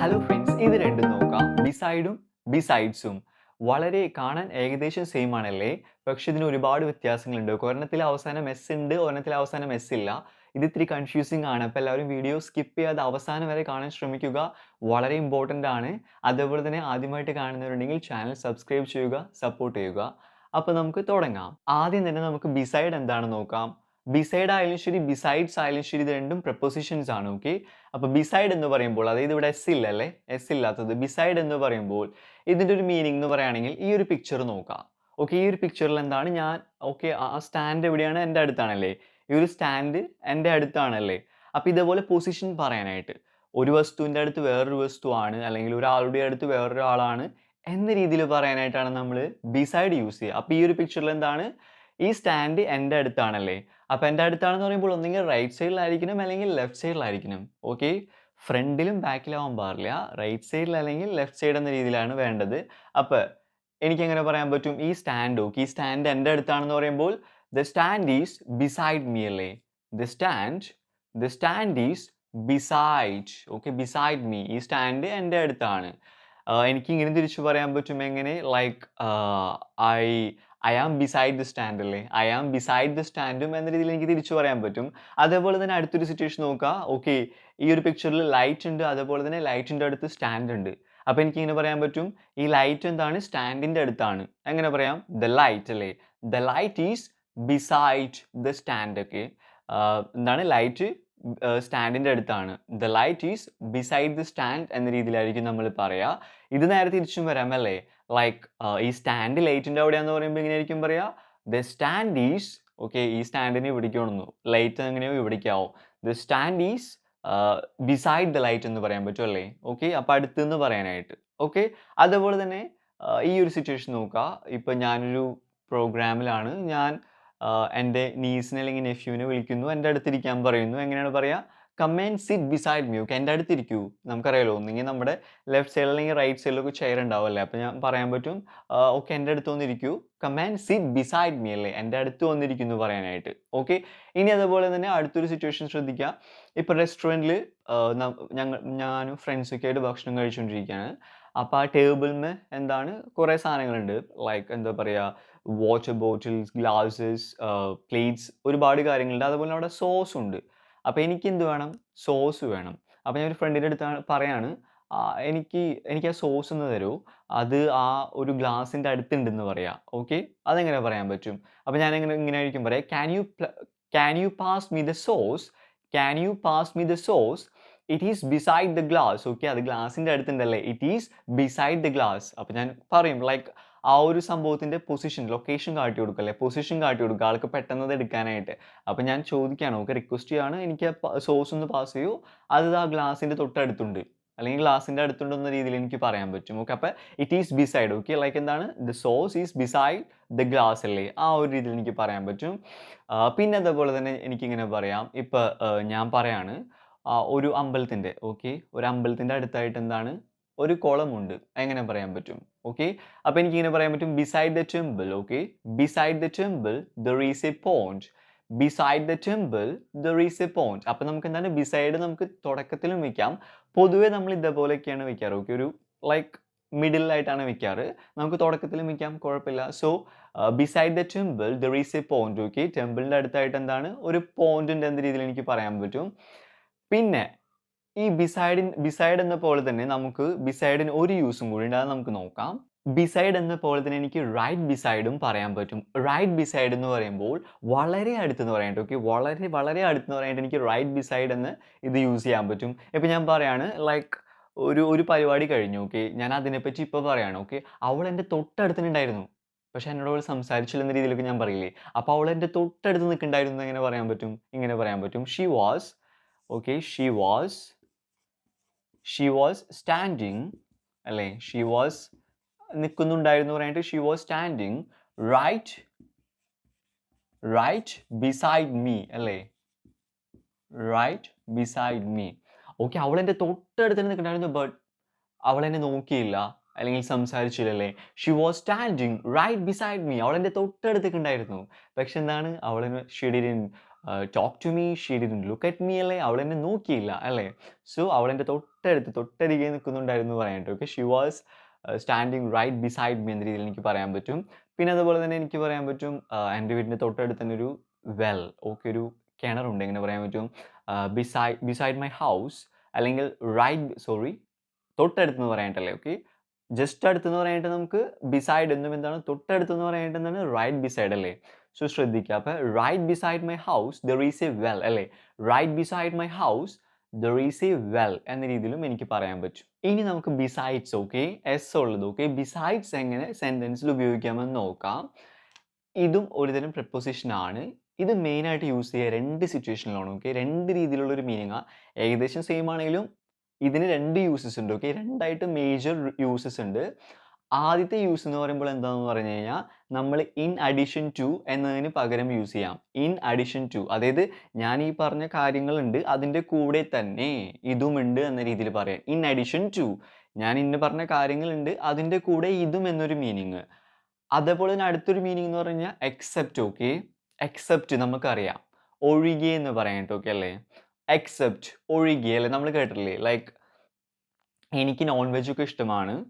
Hello friends ഇത് രണ്ടും നോക്കാം. ബിസൈഡും ബിസൈഡ്സും വളരെ കാണാൻ ഏകദേശം സെയിം ആണല്ലേ? പക്ഷെ ഇതിന് ഒരുപാട് വ്യത്യാസങ്ങളുണ്ട്. ഒരെണ്ണത്തിൽ അവസാനം എസ് ഉണ്ട് ഒരെണ്ണത്തിൽ അവസാനം എസ് ഇല്ല. ഇത് ഇത്തിരി കൺഫ്യൂസിങ് ആണ്. അപ്പോൾ എല്ലാവരും വീഡിയോ സ്കിപ്പ് ചെയ്യാതെ അവസാനം വരെ കാണാൻ ശ്രമിക്കുക. വളരെ ഇമ്പോർട്ടന്റ് ആണ്. അതേപോലെ തന്നെ ആദ്യമായിട്ട് കാണുന്നവരുണ്ടെങ്കിൽ ചാനൽ സബ്സ്ക്രൈബ് ചെയ്യുക സപ്പോർട്ട് ചെയ്യുക. അപ്പോൾ നമുക്ക് തുടങ്ങാം. ആദ്യം തന്നെ നമുക്ക് ബിസൈഡ് എന്താണെന്ന് നോക്കാം. ബിസൈഡ് ആയാലും ശരി ബിസൈഡ്സ് ആയാലും ശരി ഇത് രണ്ടും പ്രപ്പോസിഷൻസ് ആണ് ഓക്കെ അപ്പോൾ ബിസൈഡ് എന്ന് പറയുമ്പോൾ അതായത് ഇവിടെ എസ് ഇല്ല അല്ലേ? എസ് ഇല്ലാത്തത് ബിസൈഡ് എന്ന് പറയുമ്പോൾ ഇതിന്റെ ഒരു മീനിങ് എന്ന് പറയുകയാണെങ്കിൽ ഈ ഒരു പിക്ചർ നോക്കാം. ഓക്കെ ഈ ഒരു പിക്ചറിൽ എന്താണ്? ഞാൻ ഓക്കെ ആ സ്റ്റാൻഡ് എവിടെയാണ്? എന്റെ അടുത്താണല്ലേ? ഈ ഒരു സ്റ്റാൻഡ് എന്റെ അടുത്താണല്ലേ? അപ്പോൾ ഇതേപോലെ പൊസിഷൻ പറയാനായിട്ട് ഒരു വസ്തുവിന്റെ അടുത്ത് വേറൊരു വസ്തുവാണ് അല്ലെങ്കിൽ ഒരാളുടെ അടുത്ത് വേറൊരാളാണ് എന്ന രീതിയിൽ പറയാനായിട്ടാണ് നമ്മൾ ബിസൈഡ് യൂസ് ചെയ്യുക. അപ്പോൾ ഈ ഒരു പിക്ചറിൽ എന്താണ്? ഈ സ്റ്റാൻഡ് എന്റെ അടുത്താണല്ലേ? അപ്പോൾ എന്റെ അടുത്താണെന്ന് പറയുമ്പോൾ ഒന്നെങ്കിൽ റൈറ്റ് സൈഡിലായിരിക്കണം അല്ലെങ്കിൽ ലെഫ്റ്റ് സൈഡിലായിരിക്കണം ഓക്കെ ഫ്രണ്ടിലും ബാക്കിലാവാൻ പാടില്ല. റൈറ്റ് സൈഡിൽ അല്ലെങ്കിൽ ലെഫ്റ്റ് സൈഡ് എന്ന രീതിയിലാണ് വേണ്ടത്. അപ്പോൾ എനിക്ക് എങ്ങനെ പറയാൻ പറ്റും? ഈ സ്റ്റാൻഡ് ഓക്കെ ഈ സ്റ്റാൻഡ് എന്റെ അടുത്താണെന്ന് പറയുമ്പോൾ the stand is beside me അല്ലേ? The stand the stand is beside okay beside me ഈ സ്റ്റാൻഡ് എന്റെ അടുത്താണ്. എനിക്ക് ഇങ്ങനെ തിരിച്ചു പറയാൻ പറ്റും എങ്ങനെ? Like I I am beside the stand അല്ലേ? ഐ ആം ബിസൈഡ് ദി സ്റ്റാൻഡും എന്ന രീതിയിൽ എനിക്ക് തിരിച്ചു പറയാൻ പറ്റും. അതേപോലെ തന്നെ അടുത്തൊരു സിറ്റുവേഷൻ നോക്കുക ഓക്കെ ഈ ഒരു പിക്ചറിൽ ലൈറ്റ് ഉണ്ട്. അതേപോലെ തന്നെ ലൈറ്റിന്റെ അടുത്ത് സ്റ്റാൻഡ് ഉണ്ട്. അപ്പോൾ എനിക്ക് ഇങ്ങനെ പറയാൻ പറ്റും. ഈ ലൈറ്റ് എന്താണ്? സ്റ്റാൻഡിന്റെ അടുത്താണ്. എങ്ങനെ പറയാം? ദ ലൈറ്റ് അല്ലേ? The light is beside the stand ഒക്കെ എന്താണ്? ലൈറ്റ് സ്റ്റാൻഡിന്റെ അടുത്താണ്. The light is beside the stand എന്ന രീതിയിലായിരിക്കും നമ്മൾ പറയുക ഇത് നേരെ തിരിച്ചും വരാം അല്ലേ? ലൈക്ക് ഈ സ്റ്റാൻഡ് ലൈറ്റിന്റെ അവിടെയാന്ന് പറയുമ്പോൾ ഇങ്ങനെ ആയിരിക്കും പറയുക ദ സ്റ്റാൻഡ് ഈസ് ഓക്കെ ഈ സ്റ്റാൻഡിനെ ഇവിടേക്കാണെന്നു ലൈറ്റ് എങ്ങനെയോ ഇവിടേക്കാവും the stand is beside the light എന്ന് പറയാൻ പറ്റും അല്ലേ? ഓക്കെ അപ്പോൾ അടുത്തെന്ന് പറയാനായിട്ട്. ഓക്കെ അതേപോലെ തന്നെ ഈ ഒരു സിറ്റുവേഷൻ നോക്കുക ഇപ്പം ഞാനൊരു പ്രോഗ്രാമിലാണ് ഞാൻ ആഹ് എന്റെ നീസിനെ അല്ലെങ്കിൽ നെഫ്യൂവിനെ വിളിക്കുന്നു. എന്റെ അടുത്തിരിക്കാൻ പറയുന്നു. എങ്ങനെയാണ് പറയുക come on sit beside me okay എന്റെ അടുത്തിരിക്കൂ. നമുക്കറിയാലോ ഒന്നെങ്കിൽ നമ്മുടെ ലെഫ്റ്റ് സൈഡിൽ അല്ലെങ്കിൽ റൈറ്റ് സൈഡിലൊക്കെ ചെയർ ഉണ്ടാവുമല്ലേ? അപ്പോൾ ഞാൻ പറയാൻ പറ്റും ഓക്കെ എന്റെ അടുത്ത് വന്നിരിക്കൂ. Come on sit beside me അല്ലേ? എന്റെ അടുത്ത് വന്നിരിക്കുന്നു പറയാനായിട്ട്. ഓക്കെ ഇനി അതുപോലെ തന്നെ അടുത്തൊരു സിറ്റുവേഷൻ ശ്രദ്ധിക്കുക ഇപ്പോൾ റെസ്റ്റോറന്റിൽ ഞങ്ങൾ ഞാനും ഫ്രണ്ട്സൊക്കെ ആയിട്ട് ഭക്ഷണം കഴിച്ചുകൊണ്ടിരിക്കുകയാണ് അപ്പോൾ ആ ടേബിളിന് എന്താണ്? കുറേ സാധനങ്ങളുണ്ട്. ലൈക്ക് എന്താ പറയുക വാട്ടർ ബോട്ടിൽസ് ഗ്ലാസസ് പ്ലേറ്റ്സ് ഒരുപാട് കാര്യങ്ങളുണ്ട്. അതുപോലെ അവിടെ സോസ് ഉണ്ട്. അപ്പോൾ എനിക്ക് എന്ത് വേണം? സോസ് വേണം. അപ്പോൾ ഞാൻ ഒരു ഫ്രണ്ടിന്റെ അടുത്ത് പറയാണ് എനിക്ക് എനിക്ക് ആ സോസ് ഒന്ന് തരൂ. അത് ആ ഒരു ഗ്ലാസിന്റെ അടുത്തുണ്ടെന്ന് പറയാം. ഓക്കെ? അതെങ്ങനെ പറയാൻ പറ്റും? അപ്പോൾ ഞാൻ എങ്ങനെ ഇങ്ങനെ ആയിരിക്കും പറയാം can you can you pass me the sauce can you pass me the sauce it is beside the glass okay? അത് ഗ്ലാസിന്റെ അടുത്തുണ്ടല്ലേ? It is beside the glass അപ്പോൾ ഞാൻ പറയും ലൈക്ക് ആ ഒരു സംഭവത്തിന്റെ പൊസിഷൻ ലൊക്കേഷൻ കാട്ടി കൊടുക്കുക അല്ലെ? പൊസിഷൻ കാട്ടി കൊടുക്കുക ആൾക്ക് പെട്ടെന്ന് അത് എടുക്കാനായിട്ട്. അപ്പോൾ ഞാൻ ചോദിക്കുകയാണ് ഓക്കെ റിക്വസ്റ്റ് ചെയ്യാണ്. എനിക്ക് സോസ് ഒന്ന് പാസ് ചെയ്യൂ. അത് ആ ഗ്ലാസിന്റെ തൊട്ടടുത്തുണ്ട്. അല്ലെങ്കിൽ ഗ്ലാസിന്റെ അടുത്തുണ്ടെന്ന രീതിയിൽ എനിക്ക് പറയാൻ പറ്റും. ഓക്കെ അപ്പോൾ it is beside okay like എന്താണ്? The sauce is beside the glass അല്ലേ? ആ ഒരു രീതിയിൽ എനിക്ക് പറയാൻ പറ്റും. പിന്നെ അതേപോലെ തന്നെ എനിക്കിങ്ങനെ പറയാം. ഇപ്പോൾ ഞാൻ പറയാണ് ഒരു അമ്പലത്തിന്റെ ഓക്കെ ഒരു അമ്പലത്തിന്റെ അടുത്തായിട്ട് എന്താണ്? ഒരു കോളം ഉണ്ട്. എങ്ങനെ പറയാൻ പറ്റും? ഓക്കെ അപ്പോൾ എനിക്കിങ്ങനെ പറയാൻ പറ്റും beside the temple okay beside the temple there is a pond beside the temple there is a pond അപ്പോൾ നമുക്ക് എന്താണ് ബിസൈഡ് നമുക്ക് തുടക്കത്തിലും വെക്കാം. പൊതുവേ നമ്മൾ ഇതേപോലെയൊക്കെയാണ് വെക്കാറ് ഓക്കെ ഒരു ലൈക്ക് മിഡിലായിട്ടാണ് വെക്കാറ്. നമുക്ക് തുടക്കത്തിലും വെക്കാം കുഴപ്പമില്ല. So beside the temple there is a point okay ടെമ്പിളിന്റെ അടുത്തായിട്ട് എന്താണ്? ഒരു പോണ്ടിന്റെ എന്ന രീതിയിൽ എനിക്ക് പറയാൻ പറ്റും? പിന്നെ ഈ ബിസൈഡിൻ ബിസൈഡ് എന്ന പോലെ തന്നെ നമുക്ക് ബിസൈഡിന് ഒരു യൂസും കൂടി ഉണ്ട്. നമുക്ക് നോക്കാം. ബിസൈഡ് എന്ന പോലെ തന്നെ എനിക്ക് റൈറ്റ് ബിസൈഡും പറയാൻ പറ്റും. റൈറ്റ് ബിസൈഡ് എന്ന് പറയുമ്പോൾ വളരെ അടുത്തെന്ന് പറയാനായിട്ട് ഓക്കെ വളരെ വളരെ അടുത്തെന്ന് പറയാനായിട്ട് എനിക്ക് റൈറ്റ് ബിസൈഡ് എന്ന് ഇത് യൂസ് ചെയ്യാൻ പറ്റും. ഇപ്പം ഞാൻ പറയാണ് ലൈക്ക് ഒരു ഒരു പരിപാടി കഴിഞ്ഞു. ഓക്കെ ഞാൻ അതിനെപ്പറ്റി ഇപ്പോൾ പറയാണ്. ഓക്കെ അവൾ എന്റെ തൊട്ടടുത്തുണ്ടായിരുന്നു പക്ഷേ എന്നോട് അവൾ സംസാരിച്ചില്ല എന്ന രീതിയിലൊക്കെ ഞാൻ പറയില്ലേ? അപ്പോൾ അവൾ എന്റെ തൊട്ടടുത്ത് നിൽക്കുന്നുണ്ടായിരുന്നു എങ്ങനെ പറയാൻ പറ്റും? ഇങ്ങനെ പറയാൻ പറ്റും. She was okay she was she was standing അല്ലേ? ഷീ വാസ് നിൽക്കുന്നുണ്ടായിരുന്നു പറയാനായിട്ട് she was standing right right beside me അല്ലേ? റൈറ്റ് ബിസൈഡ് മീ ഓക്കെ അവൾ എന്റെ തൊട്ടടുത്ത് തന്നെ നിൽക്കുന്നുണ്ടായിരുന്നു ബട്ട് അവൾ എന്നെ നോക്കിയില്ല അല്ലെങ്കിൽ സംസാരിച്ചില്ലല്ലേ she was standing right beside me അവൾ എന്റെ തൊട്ടടുത്തേക്ക് ഉണ്ടായിരുന്നു പക്ഷെ എന്താണ്? അവൾ she didn't talk to me she didn't look at me അല്ലേ? അവൾ എന്നെ നോക്കിയില്ല അല്ലേ? സോ അവൾ എന്റെ തൊട്ടടുത്ത് തൊട്ടരികെ നിൽക്കുന്നുണ്ടായിരുന്നു പറയാനായിട്ട്. Okay she was standing right beside me എന്ന രീതിയിൽ എനിക്ക് പറയാൻ പറ്റും. പിന്നെ അതുപോലെ തന്നെ എനിക്ക് പറയാൻ പറ്റും എന്റെ വീടിന്റെ തൊട്ടടുത്ത് തന്നെ ഒരു വെൽ ഓക്കെ ഒരു കിണറുണ്ട് എങ്ങനെ പറയാൻ പറ്റും? ബിസൈഡ് ബിസൈഡ് മൈ ഹൗസ് അല്ലെങ്കിൽ റൈറ്റ് സോറി തൊട്ടടുത്ത് എന്ന് പറയാനായിട്ടല്ലേ? ഓക്കെ ജസ്റ്റ് അടുത്തെന്ന് പറയാനായിട്ട് നമുക്ക് ബിസൈഡ് എന്നും എന്താണ്? തൊട്ടടുത്ത് എന്ന് പറയാനായിട്ട് എന്താണ്? റൈറ്റ് ബിസൈഡ് അല്ലേ? സോ ശ്രദ്ധിക്കുക അപ്പോൾ right beside my house there is a well അല്ലേ? Right beside my house there is a well എന്ന രീതിയിലും എനിക്ക് പറയാൻ പറ്റും. ഇനി നമുക്ക് ബിസൈഡ്സ് ഓക്കെ എസ് ഉള്ളത് ഓക്കെ ബിസൈഡ്സ് എങ്ങനെ സെന്റൻസിൽ ഉപയോഗിക്കാമെന്ന് നോക്കാം. ഇതും ഒരുതരം പ്രപ്പോസിഷൻ ആണ്. ഇത് മെയിനായിട്ട് യൂസ് ചെയ്യുക രണ്ട് സിറ്റുവേഷനിലാണ് ഓക്കെ രണ്ട് രീതിയിലുള്ള ഒരു മീനിങ് ഏകദേശം സെയിം ആണെങ്കിലും ഇതിന് രണ്ട് യൂസസ് ഉണ്ട് ഓക്കെ രണ്ടായിട്ട് മേജർ യൂസസ് ഉണ്ട്. ആദ്യത്തെ യൂസ് എന്ന് പറയുമ്പോൾ എന്താണെന്ന് പറഞ്ഞു കഴിഞ്ഞാൽ നമ്മൾ ഇൻ അഡീഷൻ ടു എന്നതിന് പകരം യൂസ് ചെയ്യാം. ഇൻ അഡീഷൻ ടു അതായത് ഞാൻ ഈ പറഞ്ഞ കാര്യങ്ങളുണ്ട് അതിന്റെ കൂടെ തന്നെ ഇതുമുണ്ട് എന്ന രീതിയിൽ പറയാം. ഇൻ അഡീഷൻ ടു ഞാൻ ഇന്ന് പറഞ്ഞ കാര്യങ്ങളുണ്ട് അതിന്റെ കൂടെ ഇതും എന്നൊരു മീനിങ് അതേപോലെ തന്നെ അടുത്തൊരു മീനിങ് എന്ന് പറഞ്ഞു കഴിഞ്ഞാൽ എക്സെപ്റ്റ് ഓക്കെ എക്സെപ്റ്റ് നമുക്കറിയാം. ഒഴികെ എന്ന് പറയാനായിട്ട് ഓക്കെ അല്ലേ? എക്സെപ്റ്റ് ഒഴികെ അല്ലേ? നമ്മൾ കേട്ടിട്ടില്ലേ? ലൈക്ക് എനിക്ക് നോൺ വെജ് ഒക്കെ ഇഷ്ടമാണ്.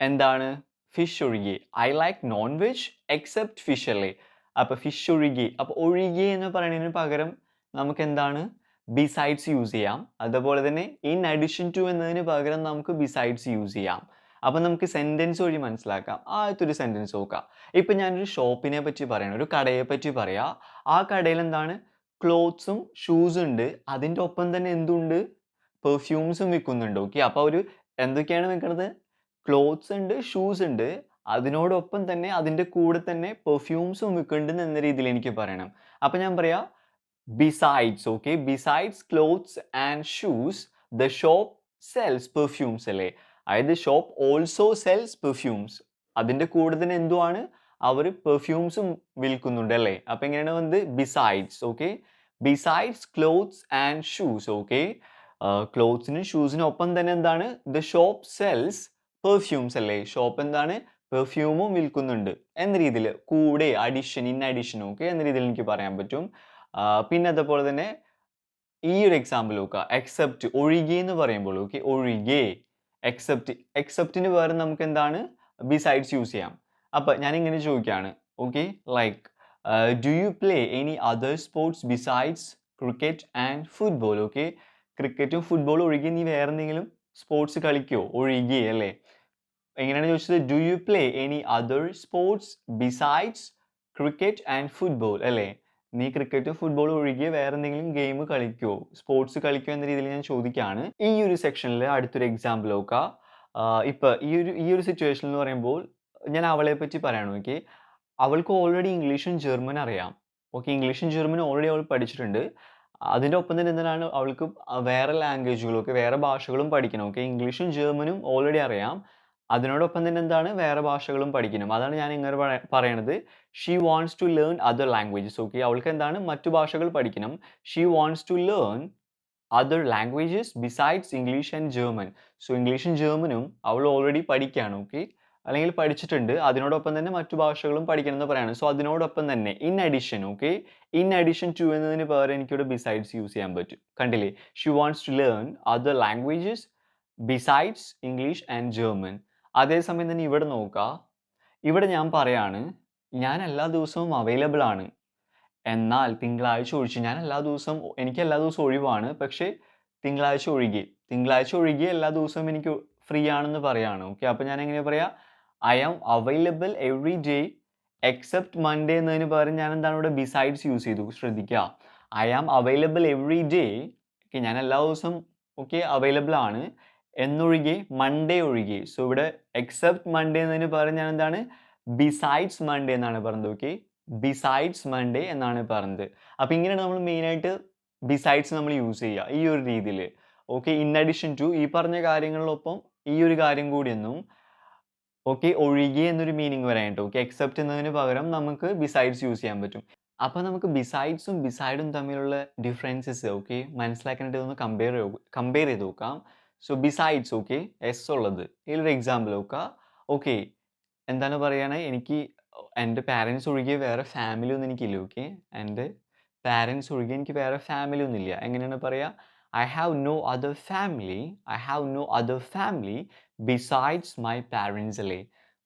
എന്താണ്? ഫിഷ് ഒഴികെ. I like non veg except fish അല്ലേ? അപ്പോൾ ഫിഷ് ഒഴികെ. അപ്പോൾ ഒഴികെ എന്ന് പറയുന്നതിന് പകരം നമുക്ക് എന്താണ്? ബിസൈഡ്സ് യൂസ് ചെയ്യാം. അതുപോലെ തന്നെ ഇൻ അഡീഷൻ ടു എന്നതിന് പകരം നമുക്ക് ബിസൈഡ്സ് യൂസ് ചെയ്യാം. അപ്പം നമുക്ക് സെന്റൻസ് വഴി മനസ്സിലാക്കാം. ആദ്യത്തെ ഒരു സെന്റൻസ് നോക്കാം. ഇപ്പം ഞാനൊരു ഷോപ്പിനെ പറ്റി പറയണം. ഒരു കടയെ പറ്റി പറയാം. ആ കടയിൽ എന്താണ്? ക്ലോത്ത്സും ഷൂസും ഉണ്ട്. അതിന്റെ ഒപ്പം തന്നെ എന്തുണ്ട്? പെർഫ്യൂംസും വിൽക്കുന്നുണ്ട്. ഓക്കെ അപ്പോൾ ഒരു എന്തൊക്കെയാണ് വിൽക്കുന്നത് ക്ലോത്ത്സ് ഉണ്ട് ഷൂസ് ഉണ്ട്. അതിനോടൊപ്പം തന്നെ അതിന്റെ കൂടെ തന്നെ പെർഫ്യൂംസും വിൽക്കുന്നുണ്ട് എന്ന രീതിയിൽ എനിക്ക് പറയണം. അപ്പം ഞാൻ പറയാം besides okay besides clothes and shoes the shop sells perfumes അല്ലേ? അതായത് ഷോപ്പ് ഓൾസോ സെൽസ് പെർഫ്യൂംസ് അതിന്റെ കൂടെ തന്നെ എന്തുവാണ്? അവർ പെർഫ്യൂംസും വിൽക്കുന്നുണ്ട് അല്ലേ? അപ്പം എങ്ങനെയാണ് വന്നത്? Besides okay besides clothes and shoes okay ക്ലോത്ത്സിനും ഷൂസിനും ഒപ്പം തന്നെ എന്താണ്? ദ ഷോപ്പ് സെൽസ് പെർഫ്യൂംസ് അല്ലേ? ഷോപ്പ് എന്താണ്? പെർഫ്യൂമും വിൽക്കുന്നുണ്ട്. എന്ന രീതിയിൽ കൂടെ അഡിഷൻ ഇൻ അഡിഷൻ ഓക്കെ എന്ന രീതിയിൽ എനിക്ക് പറയാൻ പറ്റും. പിന്നെ അതുപോലെ തന്നെ ഈ ഒരു എക്സാമ്പിൾ നോക്കുക. എക്സെപ്റ്റ് ഒഴികെ എന്ന് പറയുമ്പോൾ ഓക്കെ ഒഴികെ. എക്സെപ്റ്റ് എക്സെപ്റ്റിന് പകരം നമുക്ക് എന്താണ്? ബിസൈഡ്സ് യൂസ് ചെയ്യാം. അപ്പം ഞാൻ ഇങ്ങനെ ചോദിക്കുകയാണ് okay like do you play any other sports besides cricket and football okay ക്രിക്കറ്റും ഫുട്ബോളും ഒഴികെ നീ വേറെ എന്തെങ്കിലും സ്പോർട്സ് കളിക്കോ? ഒഴികെ അല്ലേ? എങ്ങനെയാണ് ചോദിച്ചത്? Do you play any other sports besides cricket and football അല്ലേ? നീ ക്രിക്കറ്റും ഫുട്ബോളും ഒഴികെ വേറെ എന്തെങ്കിലും ഗെയിം കളിക്കോ? സ്പോർട്സ് കളിക്കോ എന്ന രീതിയിൽ ഞാൻ ചോദിക്കുകയാണ് ഈ ഒരു സെക്ഷനിൽ അടുത്തൊരു എക്സാമ്പിൾ നോക്കുക ഇപ്പം ഈ ഒരു ഈ ഒരു സിറ്റുവേഷൻ എന്ന് പറയുമ്പോൾ ഞാൻ അവളെ പറ്റി പറയണം ഓക്കെ അവൾക്ക് ഓൾറെഡി ഇംഗ്ലീഷും ജർമ്മൻ അറിയാം. ഓക്കെ ഇംഗ്ലീഷും ജർമ്മനും ഓൾറെഡി അവൾ പഠിച്ചിട്ടുണ്ട്. അതിന്റെ ഒപ്പം തന്നെ എന്തിനാണ് അവൾക്ക് വേറെ ലാംഗ്വേജുകളൊക്കെ വേറെ ഭാഷകളും പഠിക്കണം ഓക്കെ ഇംഗ്ലീഷും ജർമ്മനും ഓൾറെഡി അറിയാം. അതിനോടൊപ്പം തന്നെ എന്താണ്? വേറെ ഭാഷകളും പഠിക്കണം. അതാണ് ഞാൻ ഇങ്ങനെ പറയ- പറയണത്. She wants to learn other languages okay അവൾക്ക് എന്താണ്? മറ്റു ഭാഷകൾ പഠിക്കണം. She wants to learn other languages besides English and German so ഇംഗ്ലീഷും ജർമ്മനും അവൾ ഓൾറെഡി പഠിക്കുകയാണ് ഓക്കെ അല്ലെങ്കിൽ പഠിച്ചിട്ടുണ്ട്. അതിനോടൊപ്പം തന്നെ മറ്റു ഭാഷകളും പഠിക്കണമെന്ന് പറയാണ്. സോ അതിനോടൊപ്പം തന്നെ in addition okay in addition to എന്നതിന് പകരം എനിക്കിവിടെ ബിസൈഡ്സ് യൂസ് ചെയ്യാൻ പറ്റും. കണ്ടില്ലേ? She wants to learn other languages besides English and German അതേസമയം തന്നെ ഇവിടെ നോക്കുക ഇവിടെ ഞാൻ പറയാണ് ഞാൻ എല്ലാ ദിവസവും അവൈലബിൾ ആണ്. എന്നാൽ തിങ്കളാഴ്ച ഒഴിച്ച് ഞാൻ എല്ലാ ദിവസവും എനിക്ക് എല്ലാ ദിവസവും ഒഴിവാണ്. പക്ഷേ തിങ്കളാഴ്ച ഒഴികെ. തിങ്കളാഴ്ച ഒഴികെ എല്ലാ ദിവസവും എനിക്ക് ഫ്രീ ആണെന്ന് പറയാണ്. ഓക്കെ അപ്പോൾ ഞാൻ എങ്ങനെയാണ് പറയാ? I am available every day except Monday എന്നതിന് പകരം ഞാൻ എന്താണ് ഇവിടെ ബിസൈഡ്സ് യൂസ് ചെയ്തു? ശ്രദ്ധിക്കുക. I am available every day okay ഞാൻ എല്ലാ ദിവസവും ഓക്കെ അവൈലബിൾ ആണ്. എന്നൊഴികെ മൺഡേ ഒഴികെ. സോ ഇവിടെ എക്സെപ്റ്റ് മൺഡേ എന്നതിന് പകരം ഞാൻ എന്താണ് ബിസൈഡ്സ് മൺഡേ എന്നാണ് പറഞ്ഞത് ഓക്കെ ബിസൈഡ്സ് മൺഡേ എന്നാണ് പറഞ്ഞത്. അപ്പോൾ ഇങ്ങനെയാണ് നമ്മൾ മെയിനായിട്ട് ബിസൈഡ്സ് നമ്മൾ യൂസ് ചെയ്യുക ഈ ഒരു രീതിയിൽ ഓക്കെ ഇൻ അഡീഷൻ ടു ഈ പറഞ്ഞ കാര്യങ്ങളിലൊപ്പം ഈ ഒരു കാര്യം കൂടിയൊന്നും ഓക്കെ ഒഴികെ എന്നൊരു മീനിങ് വരാനായിട്ട് ഓക്കെ എക്സെപ്റ്റ് എന്നതിന് പകരം നമുക്ക് ബിസൈഡ്സ് യൂസ് ചെയ്യാൻ പറ്റും. അപ്പോൾ നമുക്ക് ബിസൈഡ്സും ബിസൈഡും തമ്മിലുള്ള ഡിഫറൻസസ് ഓക്കെ മനസ്സിലാക്കാനായിട്ട് ഒന്ന് കമ്പയർ കമ്പയർ ചെയ്ത് നോക്കാം. സോ ബിസൈഡ്സ് ഓക്കെ എസ് ഉള്ളത്. ഇതിലൊരു എക്സാമ്പിൾ നോക്കുക ഓക്കെ എന്താണ് പറയുകയാണെങ്കിൽ എനിക്ക് എന്റെ പാരൻസ് ഒഴികെ വേറെ ഫാമിലി ഒന്നും എനിക്കില്ല ഓക്കെ എന്റെ പാരൻസ് ഒഴികെ എനിക്ക് വേറെ ഫാമിലി ഒന്നുമില്ല. എങ്ങനെയാണ് പറയുക I have no other family I have no other family besides my parents അല്ലേ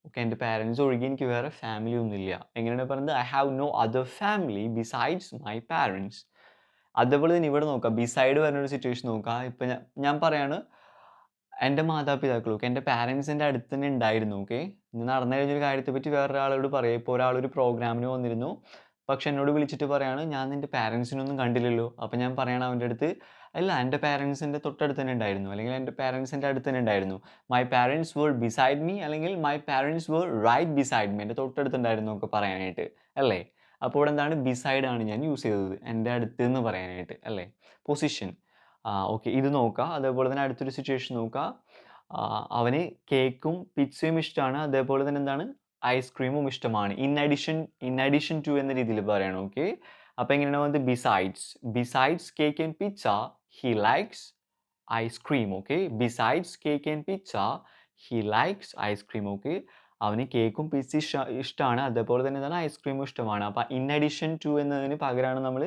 ഓക്കെ എന്റെ പാരൻസ് ഒഴികെ എനിക്ക് വേറെ ഫാമിലി ഒന്നുമില്ല. എങ്ങനെയാണ് പറയുന്നത് I have no other family besides my parents അതേപോലെ തന്നെ ഇവിടെ നോക്കാം. ബിസൈഡ് വരുന്ന ഒരു സിറ്റുവേഷൻ നോക്കാം. ഇപ്പം ഞാൻ ഞാൻ പറയാണ് എന്റെ മാതാപിതാക്കൾ ഓക്കെ എന്റെ പാരൻസിന്റെ അടുത്ത് തന്നെ ഉണ്ടായിരുന്നു ഓക്കെ ഇന്ന് നടന്നു കഴിഞ്ഞൊരു കാര്യത്തെപ്പറ്റി വേറൊരാളോട് പറയാം. ഇപ്പോൾ ഒരാളൊരു പ്രോഗ്രാമിന് വന്നിരുന്നു. പക്ഷെ എന്നോട് വിളിച്ചിട്ട് പറയാണ് ഞാൻ നിന്റെ പാരൻസിനൊന്നും കണ്ടില്ലല്ലോ. അപ്പം ഞാൻ പറയണം അവന്റെ അടുത്ത് അല്ല എന്റെ പാരൻസിന്റെ തൊട്ടടുത്ത് തന്നെ ഉണ്ടായിരുന്നു. അല്ലെങ്കിൽ എന്റെ പാരൻസിന്റെ അടുത്ത് തന്നെ ഉണ്ടായിരുന്നു. My parents were beside me അല്ലെങ്കിൽ my parents were right beside me എന്റെ തൊട്ടടുത്ത് ഉണ്ടായിരുന്നു ഒക്കെ പറയാനായിട്ട് അല്ലേ? അപ്പോൾ ഇവിടെ എന്താണ്? ബിസൈഡ് ആണ് ഞാൻ യൂസ് ചെയ്തത്. എന്റെ അടുത്ത് എന്ന് പറയാനായിട്ട് അല്ലേ? പൊസിഷൻ ഓക്കെ ഇത് നോക്കുക അതേപോലെ തന്നെ അടുത്തൊരു സിറ്റുവേഷൻ നോക്കുക അവന് കേക്കും പിzzയും ഇഷ്ടമാണ്. അതേപോലെ തന്നെ എന്താണ്? ഐസ്ക്രീമും ഇഷ്ടമാണ്. In addition in addition to എന്ന രീതിയിൽ പറയണം ഓക്കെ അപ്പോൾ എങ്ങനെയാണ് വന്നത്? Besides besides cake and pizza he cream okay? Okay besides cake and pizza he likes ice cream okay അവന് കേക്കും പിസ്സ ഇഷ്ട ഇഷ്ടമാണ് അതേപോലെ തന്നെ എന്താണ്? ഐസ്ക്രീമും ഇഷ്ടമാണ്. അപ്പോൾ ഇൻ അഡീഷൻ ടു എന്നതിന് പകരമാണ് നമ്മൾ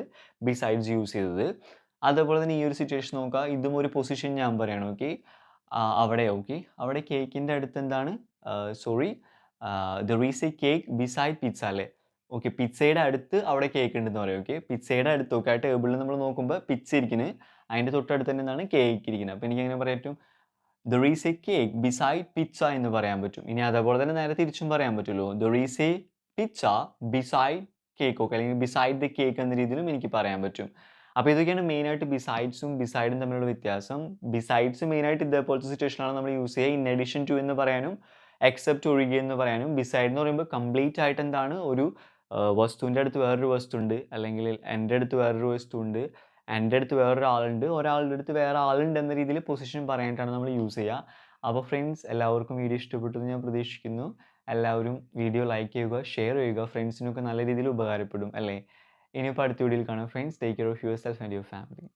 ബിസൈഡ്സ് യൂസ് ചെയ്തത്. അതേപോലെ തന്നെ ഈ ഒരു സിറ്റുവേഷൻ നോക്കുക ഇതും ഒരു പൊസിഷൻ ഞാൻ പറയണം ഓക്കെ അവിടെ ഓക്കെ അവിടെ കേക്കിന്റെ അടുത്ത് എന്താണ്? Sorry there's a cake beside pizza അല്ലേ? ഓക്കെ പിസ്സയുടെ അടുത്ത് അവിടെ കേക്ക് ഉണ്ടെന്ന് പറയും ഓക്കെ പിസ്സയുടെ അടുത്ത് ഓക്കെ ആ ടേബിളിൽ നമ്മൾ നോക്കുമ്പോൾ പിസ്സ ഇരിക്കുന്നത് അതിന്റെ തൊട്ടടുത്ത് തന്നെ എന്താണ് കേക്ക് ഇരിക്കുന്നത് അപ്പോൾ എനിക്ക് അങ്ങനെ പറയാൻ പറ്റും there's a cake beside pizza എന്ന് പറയാൻ പറ്റും. ഇനി അതേപോലെ തന്നെ നേരെ തിരിച്ചും പറയാൻ പറ്റുമല്ലോ there's a pizza beside cake ഒക്കെ അല്ലെങ്കിൽ ബിസൈഡ് ദ കേക്ക് എന്ന രീതിയിലും എനിക്ക് പറയാൻ പറ്റും. അപ്പോൾ ഇതൊക്കെയാണ് മെയിനായിട്ട് ബിസൈഡ്സും ബിസൈഡും തമ്മിലുള്ള വ്യത്യാസം. ബിസൈഡ്സ് മെയിനായിട്ട് ഇതേപോലത്തെ സിറ്റുവേഷനാണ് നമ്മൾ യൂസ് ചെയ്യുക. ഇൻ അഡീഷൻ ടു എന്ന് പറയാനും എക്സെപ്റ്റ് ഒഴികെ എന്ന് പറയാനും ബിസൈഡ് എന്ന് പറയുമ്പോൾ കംപ്ലീറ്റ് ആയിട്ട് എന്താണ്? ഒരു വസ്തുവിന്റെ അടുത്ത് വേറൊരു വസ്തു ഉണ്ട് അല്ലെങ്കിൽ എന്റെ അടുത്ത് വേറൊരു വസ്തു ഉണ്ട് എന്റെ അടുത്ത് വേറൊരാളുണ്ട്. ഒരാളുടെ അടുത്ത് വേറെ ആളുണ്ട് എന്ന രീതിയിൽ പൊസിഷൻ പറയാനായിട്ടാണ് നമ്മൾ യൂസ് ചെയ്യുക. അപ്പോൾ ഫ്രണ്ട്സ് എല്ലാവർക്കും വീഡിയോ ഇഷ്ടപ്പെട്ടു എന്ന് ഞാൻ പ്രതീക്ഷിക്കുന്നു. എല്ലാവരും വീഡിയോ ലൈക്ക് ചെയ്യുക ഷെയർ ചെയ്യുക. ഫ്രണ്ട്സിനൊക്കെ നല്ല രീതിയിൽ ഉപകാരപ്പെടും അല്ലേ? ഇനിയിപ്പോൾ അടുത്ത വീഡിയോയിൽ കാണാം. Friends take care of yourself and your family